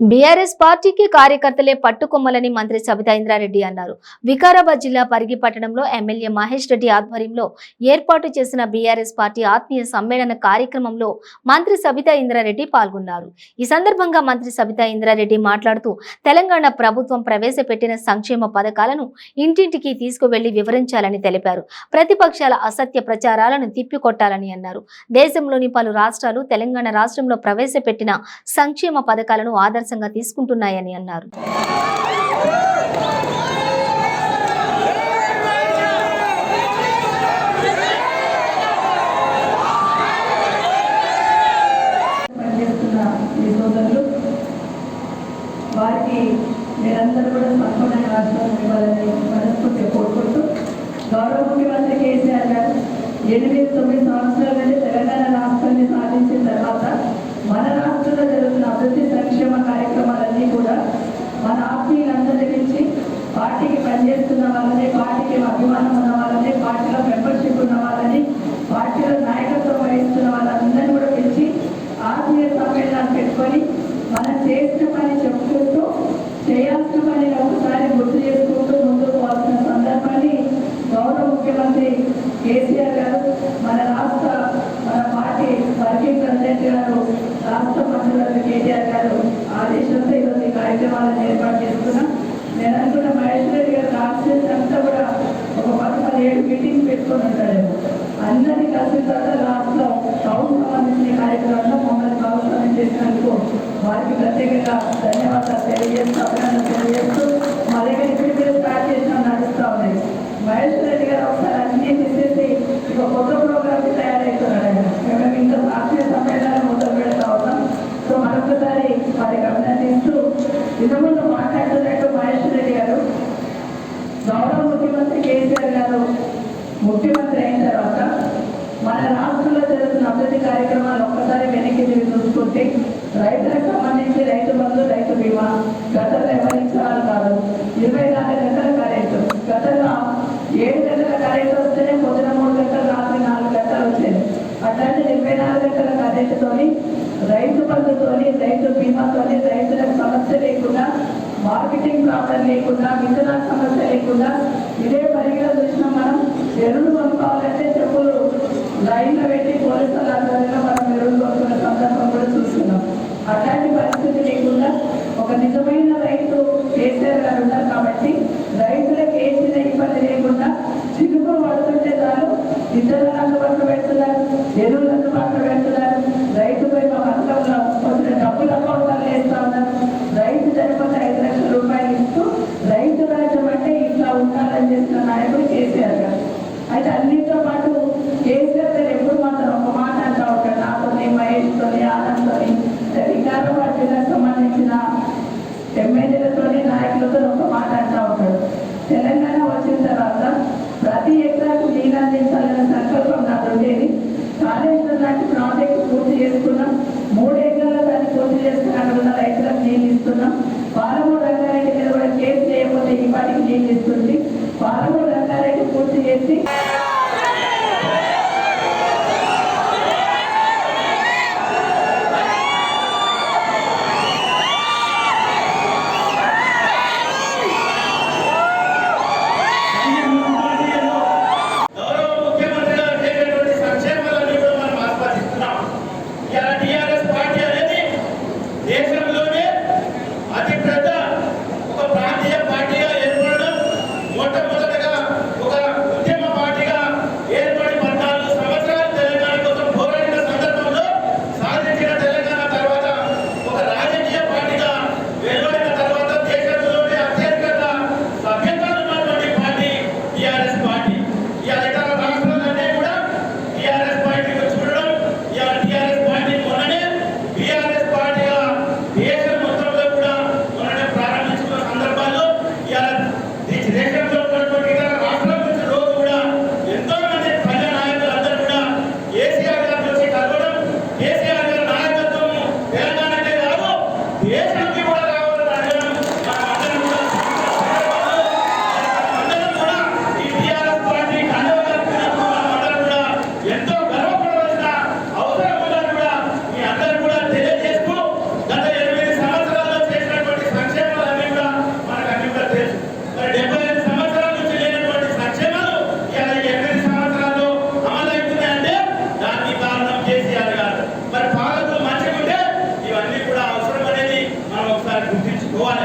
BRS పార్టీకి కార్యకర్తలే పట్టుకొమ్మలని మంత్రి సబితా ఇంద్రారెడ్డి అన్నారు. వికారాబాద్ జిల్లా పరిగి పట్టణంలో ఎమ్మెల్యే మహేష్ రెడ్డి ఆధ్వర్యంలో ఏర్పాటు చేసిన బీఆర్ఎస్ పార్టీ ఆత్మీయ సమ్మేళన కార్యక్రమంలో మంత్రి సబితా ఇంద్రారెడ్డి పాల్గొన్నారు. ఈ సందర్భంగా మంత్రి సబితా ఇంద్రారెడ్డి మాట్లాడుతూ తెలంగాణ ప్రభుత్వం ప్రవేశపెట్టిన సంక్షేమ పథకాలను ఇంటింటికి తీసుకువెళ్ళి వివరించాలని తెలిపారు. ప్రతిపక్షాల అసత్య ప్రచారాలను తిప్పికొట్టాలని అన్నారు. దేశంలోని పలు రాష్ట్రాలు తెలంగాణ రాష్ట్రంలో ప్రవేశపెట్టిన సంక్షేమ పథకాలను ఆదర్శంగా తీసుకుంటున్నాయని అన్నారు. వారికి మీరందరూ కూడా సంపూర్ణ రాష్ట్రం ఇవ్వాలని కోరుకుంటూ గౌరవ ముఖ్యమంత్రి కేసీఆర్ గారు ఎనిమిది తొమ్మిది సంవత్సరాలని తెలంగాణ రాష్ట్రాన్ని సాధించిన తర్వాత మన రాష్ట్రంలో జరుగుతున్న అభివృద్ధి సంక్షేమ కార్యక్రమాలన్నీ కూడా పార్టీలందరి నుంచి పార్టీకి పనిచేస్తున్న వాళ్ళని పార్టీకి అభిమానం ఉన్న వాళ్ళని పార్టీలో మెంబర్షిప్ ఉన్న వాళ్ళని పార్టీలో నాయకత్వం వహిస్తున్న వాళ్ళందరినీ కూడా పిలిచి ఆత్మీయ సమ్మేళనాలు పెట్టుకొని మనం చేసిన పని చెప్పుకుంటూ చేయాల్సిన పని ఒకసారి గుర్తు చేసుకుంటూ ముందుకు పోవాల్సిన సందర్భాన్ని గౌరవ ముఖ్యమంత్రి కేసీఆర్ గారు మన రాష్ట్ర మన పార్టీ వర్కింగ్ ప్రెసిడెంట్ గారు రాష్ట్ర మంత్రులు కేటీఆర్ గారు ఆదేశంతో కార్యక్రమాలను ఏర్పాటు చేసుకున్నాం. నేను అనుకున్న మహేష్ రెడ్డి గారు రాష్ట్రం అంతా కూడా ఒక పది పదిహేడు మీటింగ్ పెట్టుకొని ఉంటాడేమో. అందరినీ కలిసిన తర్వాత లాస్ట్లో టౌన్ సంబంధించిన కార్యక్రమంలో మమ్మల్ని భాగస్వామ్యం చేసినందుకు వారికి ప్రత్యేకంగా ధన్యవాదాలు తెలియజేస్తూ అభినందనలు తెలియజేస్తూ మా దగ్గర ఇప్పుడు స్టార్ట్ చేసిన నడుస్తూ ఉన్నాయి. మహేష్ రెడ్డి గారు ఒకసారి ఇంతకుముందు మాట్లాడుతున్నట్టు మహేష్ రెడ్డి గారు గౌరవ ముఖ్యమంత్రి కేసీఆర్ గారు ముఖ్యమంత్రి అయిన తర్వాత మన రాష్ట్రంలో జరుగుతున్న అభివృద్ధి కార్యక్రమాలు ఒక్కసారి వెనక్కి తిరిగి చూసుకుంటే రైతులకు సంబంధించి రైతు బంధు రైతు బీమా గతంలో ఎవరించాలి కాదు. ఇరవై నాలుగు గంటల కరెంటు. గతంలో ఏడు గంటల కరెంటు వస్తేనే పొద్దున మూడు గంటలు రాత్రి నాలుగు గంటలు వచ్చేది. అట్లాంటి ఇరవై నాలుగు గంటల కరెంటుతోని రైతు బంధు రైతు బీమాతోని రైతులకు సమస్య లేకుండా మార్కెటింగ్ ప్రాబ్లం లేకుండా విత్తనాల సమస్య లేకుండా ఇదే పరిగణ చూసినా మనం ఎరువులు కొనుక్కోవాలంటే చెప్పులు లైన్లో పెట్టి పోలీసుల ఆధ్వర్యంలో మనం ఎరువులు కొనుక్కున్న సందర్భం కూడా చూస్తున్నాం. అట్లాంటి పరిస్థితి లేకుండా ఒక నిజమైన రైతు కేసీఆర్ గారు ఉన్నారు కాబట్టి రైతులకు ఏ చిన్న ఇబ్బంది లేకుండా చినుకులు పడుతుంటే చాలు ఇద్దరు అందుబాటులో పెడుతున్నారు. ఎరువులు అందుబాటులో పెడుతున్నారు రైతుపై మా పథకంలో కొంచెం డబ్బులు అకౌంట్లో వేస్తా ఉన్నారు రైతు చనిపోతే ఐదు లక్షల రూపాయలు ఇస్తూ రైతు రాజ్యం అంటే ఇట్లా ఉండాలని చేసిన నాయకుడు కేసీఆర్ గారు అయితే అన్నింటితో పాటు కేసీఆర్ గారు ఎప్పుడు మాత్రం ఒక మాట అంటా ఉంటాడు నాతోని మహేష్తోని ఆనంద్తోని వికారాబాద్ జిల్లాకు సంబంధించిన ఎమ్మెల్యేలతోని నాయకులతో ఒక మాట అంటా ఉంటాడు. తెలంగాణ వచ్చిన తర్వాత ప్రతి ఎకరాకు నీళ్ళు అందించాలనే సంకల్పం నాకు ఉండేది. కాలేజీలో లాంటి ప్రాజెక్టు పూర్తి చేసుకున్నాం. మూడు ఎకరాల దాన్ని పూర్తి చేసుకుని అక్కడ ఉన్న రైతులకు నీళ్ళు ఇస్తున్నాం. పాలమూరు రంగారెడ్డి మీద కూడా కేసు చేయకపోతే ఈ పాటికి నీళ్ళు ఇస్తుంది. పాలమూరు రంగారెడ్డి పూర్తి చేసి போவாரு